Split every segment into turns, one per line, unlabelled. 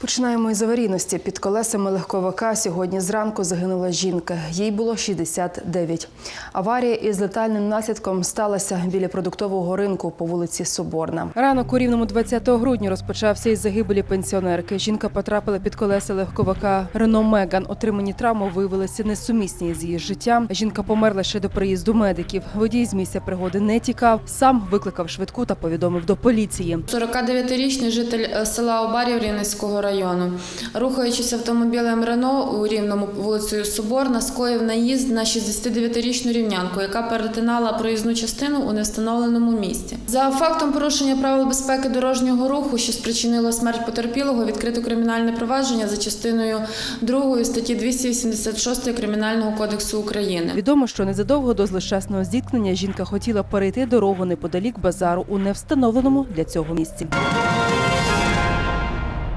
Починаємо із аварійності. Під колесами легковика сьогодні зранку загинула жінка. Їй було 69. Аварія із летальним наслідком сталася біля продуктового ринку по вулиці Соборна. Ранок у рівному 20 грудня розпочався із загибелі пенсіонерки. Жінка потрапила під колеса легковика Рено Меган. Отримані травми виявилися несумісні з її життям. Жінка померла ще до приїзду медиків. Водій з місця пригоди не тікав. Сам викликав швидку та повідомив до поліції.
49-річний житель е, села Обарів Рівненського району. Рухаючись автомобілем Рено у Рівному вулицею Соборна, скоїв наїзд на 69-річну рівнянку, яка перетинала проїзну частину у невстановленому місці. За фактом порушення правил безпеки дорожнього руху, що спричинило смерть потерпілого, відкрито кримінальне провадження за частиною 2 статті 286 Кримінального кодексу України.
Відомо, що незадовго до злощасного зіткнення жінка хотіла перейти дорогу неподалік базару у невстановленому для цього місці.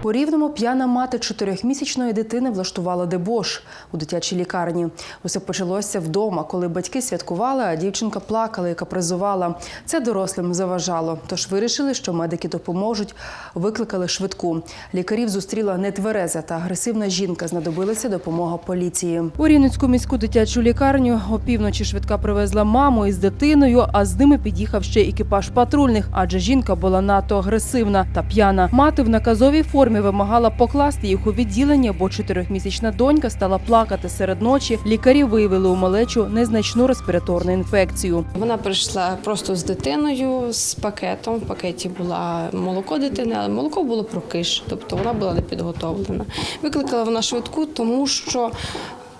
У Рівному п'яна мати чотирьохмісячної дитини влаштувала дебош у дитячій лікарні. Усе почалося вдома, коли батьки святкували, а дівчинка плакала і капризувала. Це дорослим заважало. Тож вирішили, що медики допоможуть. Викликали швидку. Лікарів зустріла нетвереза та агресивна жінка. Знадобилася допомога поліції. У Рівненську міську дитячу лікарню опівночі швидка привезла маму із дитиною, а з ними під'їхав ще екіпаж патрульних, адже жінка була надто агресивна та п'яна. Мати в наказовій формі вимагала покласти їх у відділення, бо чотирьохмісячна донька стала плакати серед ночі. Лікарі виявили у малечу незначну респіраторну інфекцію.
Вона прийшла просто з дитиною, з пакетом. В пакеті була молоко дитини, але молоко було прокиш, тобто вона була не підготовлена. Викликала вона швидку, тому що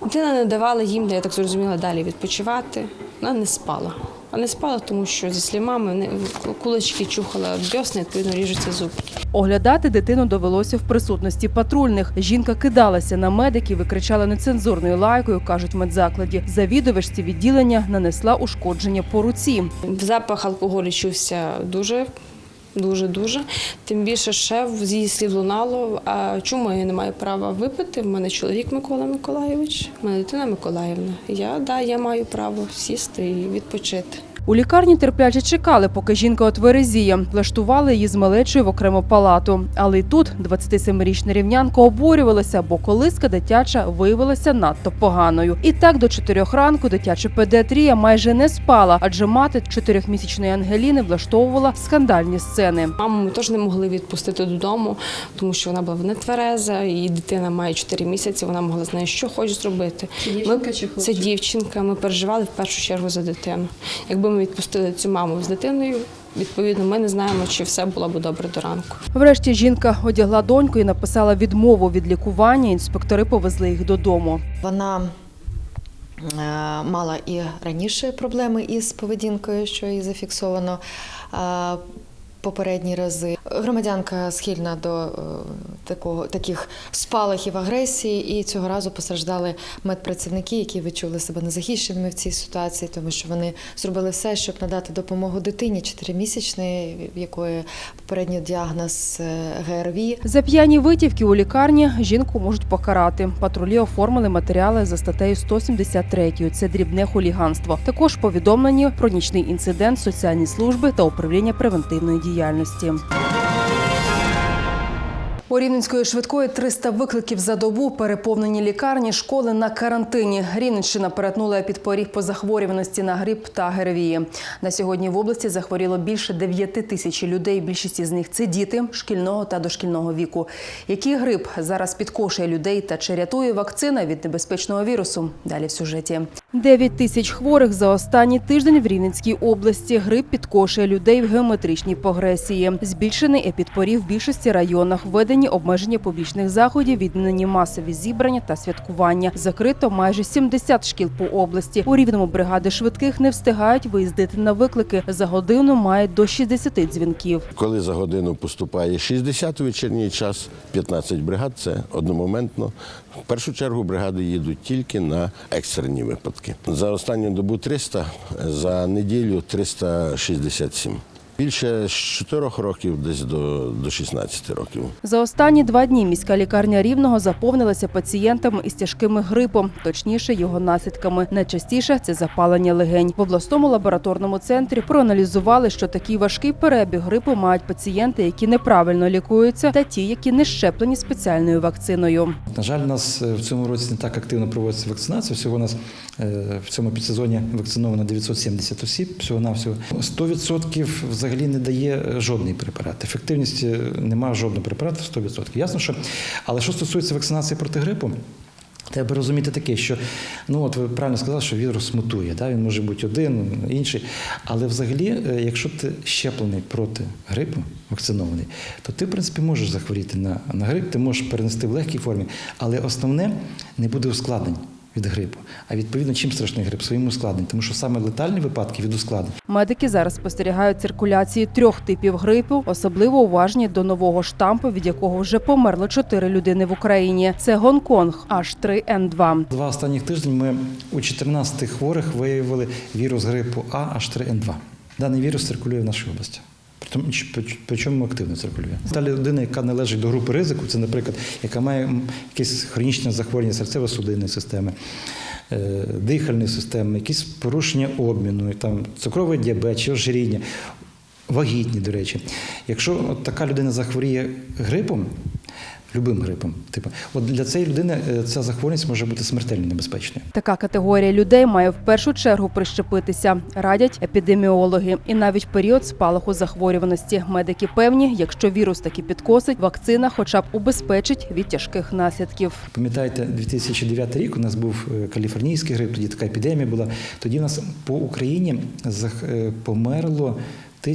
дитина не давала їм, я так зрозуміла, далі відпочивати. Вона не спала. А не спала, тому що зі слімами кулички чухала бьосни, відповідно ріжуться зубки.
Оглядати дитину довелося в присутності патрульних. Жінка кидалася на медиків і кричала нецензурною лайкою, кажуть в медзакладі. Завідувачці відділення нанесла ушкодження по руці.
Запах алкоголю чувся дуже. Дуже дуже. Тим більше ще з її слів лунало. А чому я не маю права випити? В мене чоловік Микола Миколаєвич, в мене дитина Миколаївна. Я да, я маю право сісти і відпочити.
У лікарні терпляче чекали, поки жінка отверезіє. Влаштували її з малечою в окрему палату. Але й тут 27-річна рівнянка обурювалася, бо колиска дитяча виявилася надто поганою. І так до чотирьох ранку дитяча педіатрія майже не спала, адже мати чотирьохмісячної Ангеліни влаштовувала скандальні сцени.
Маму ми теж не могли відпустити додому, тому що вона була нетвереза, і дитина має 4 місяці. Вона могла з нею що хоче зробити. Це
дівчинка чи хлопчик?
Це дівчинка. Ми переживали в першу чергу за дитину. Якби ми відпустили цю маму з дитиною, відповідно, ми не знаємо, чи все було б добре до ранку.
Врешті жінка одягла доньку і написала відмову від лікування. Інспектори повезли їх додому.
Вона е, мала і раніше проблеми із поведінкою, що її зафіксовано е, попередні рази. Громадянка схильна до е, такого таких спалахів агресії, і цього разу постраждали медпрацівники, які відчули себе незахищеними в цій ситуації, тому що вони зробили все, щоб надати допомогу дитині 4-місячної, в якої попередній діагноз е, ГРВІ.
За п'яні витівки у лікарні жінку можуть покарати. Патрулі оформили матеріали за статтею 173. Це дрібне хуліганство. Також повідомлені про нічний інцидент соціальні служби та управління превентивної діяльності. У Рівненської швидкої 300 викликів за добу, переповнені лікарні, школи на карантині. Рівненщина перетнула підпоріг по захворюваності на грип та ГРВІ. На сьогодні в області захворіло більше 9 тисяч людей. Більшість із них це діти шкільного та дошкільного віку. Який грип зараз підкошує людей та чи рятує вакцина від небезпечного вірусу? Далі в сюжеті. 9 тисяч хворих за останній тиждень в Рівненській області. Грип підкошує людей в геометричній прогресії. Збільшений епідпоріг в більшості районах. Введені обмеження публічних заходів, відмінені масові зібрання та святкування. Закрито майже 70 шкіл по області. У рівному бригади швидких не встигають виїздити на виклики. За годину мають до 60 дзвінків.
Коли за годину поступає 60 у вечірній час, 15 бригад це одномоментно В першу чергу бригади їдуть тільки на екстрені випадки. За останню добу 300, за неділю 367. Більше з 4 років десь до, до 16 років.
За останні два дні міська лікарня Рівного заповнилася пацієнтами із тяжкими грипом, точніше його наслідками. Найчастіше це запалення легень. В обласному лабораторному центрі проаналізували, що такий важкий перебіг грипу мають пацієнти, які неправильно лікуються, та ті, які не щеплені спеціальною вакциною.
На жаль, у нас е, в цьому році не так активно проводиться вакцинація. Всього у нас е, в цьому підсезоні вакциновано 970 осіб. Всього навсього 100% взагалі не дає е, жодний препарат. Ефективність е, немає жодного препарату 100%. Ясно, що але що стосується вакцинації проти грипу. Треба розуміти таке, що ну от ви правильно сказали, що вірус мутує, да? він може бути один, інший. Але взагалі, е, якщо ти щеплений проти грипу, вакцинований, то ти, в принципі, можеш захворіти на, на грип, ти можеш перенести в легкій формі, але основне не буде ускладнень від грипу. А відповідно, чим страшний грип? Своїм ускладнень, тому що саме летальні випадки від ускладнень.
Медики зараз спостерігають циркуляції трьох типів грипу, особливо уважні до нового штампу, від якого вже померло чотири людини в Україні. Це Гонконг H3N2.
Два останніх тижні ми у 14 хворих виявили вірус грипу А H3N2. Даний вірус циркулює в нашій області. Причому активно циркулює. Та людина, яка належить до групи ризику, це, наприклад, яка має якесь хронічне захворювання серцево-судинної системи, е, дихальної системи, якісь порушення обміну, там, цукровий діабет чи ожиріння, вагітні, до речі. Якщо от така людина захворіє грипом, любим грипом, типу, от для цієї людини е, ця захворюваність може бути смертельно небезпечною.
Така категорія людей має в першу чергу прищепитися, радять епідеміологи. І навіть період спалаху захворюваності медики певні, якщо вірус таки підкосить, вакцина хоча б убезпечить від тяжких наслідків.
Пам'ятаєте, 2009 рік у нас був е, каліфорнійський грип, тоді така епідемія була. Тоді у нас по Україні е, померло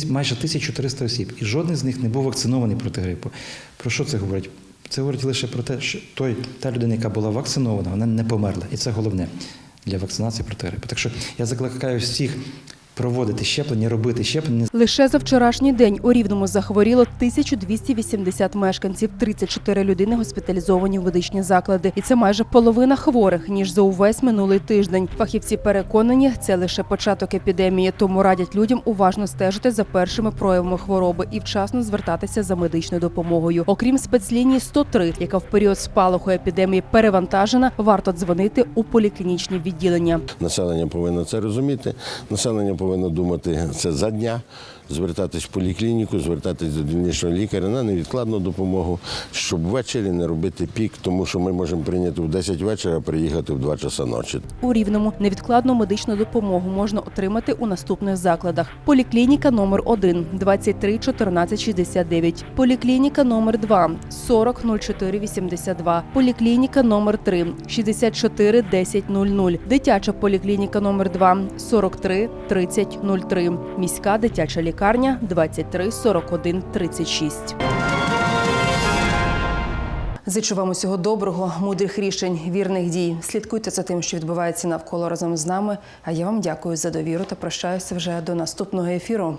майже 1300 осіб, і жоден з них не був вакцинований проти грипу. Про що це говорить? Це говорить лише про те, що той, та людина, яка була вакцинована, вона не померла. І це головне для вакцинації проти грипу. Так що я закликаю всіх проводити щеплення, робити щеплення.
Лише за вчорашній день у Рівному захворіло 1280 мешканців, 34 людини госпіталізовані в медичні заклади. І це майже половина хворих, ніж за увесь минулий тиждень. Фахівці переконані, це лише початок епідемії, тому радять людям уважно стежити за першими проявами хвороби і вчасно звертатися за медичною допомогою. Окрім спецлінії 103, яка в період спалаху епідемії перевантажена, варто дзвонити у поліклінічні відділення.
Населення повинно це розуміти. Населення повинно думати це за дня, звертатись в поліклініку, звертатись до дільничного лікаря на невідкладну допомогу, щоб ввечері не робити пік, тому що ми можемо прийняти в 10 вечора, а приїхати в 2 часа ночі.
У Рівному невідкладну медичну допомогу можна отримати у наступних закладах: поліклініка номер 1 23 14 69, поліклініка номер 2 40 04 82, поліклініка номер 3 64 10 00, дитяча поліклініка номер 2 43 30 03, міська дитяча лікарня 23 41 36. Зичу вам усього доброго, мудрих рішень, вірних дій. Слідкуйте за тим, що відбувається навколо разом з нами. А я вам дякую за довіру та прощаюся вже до наступного ефіру.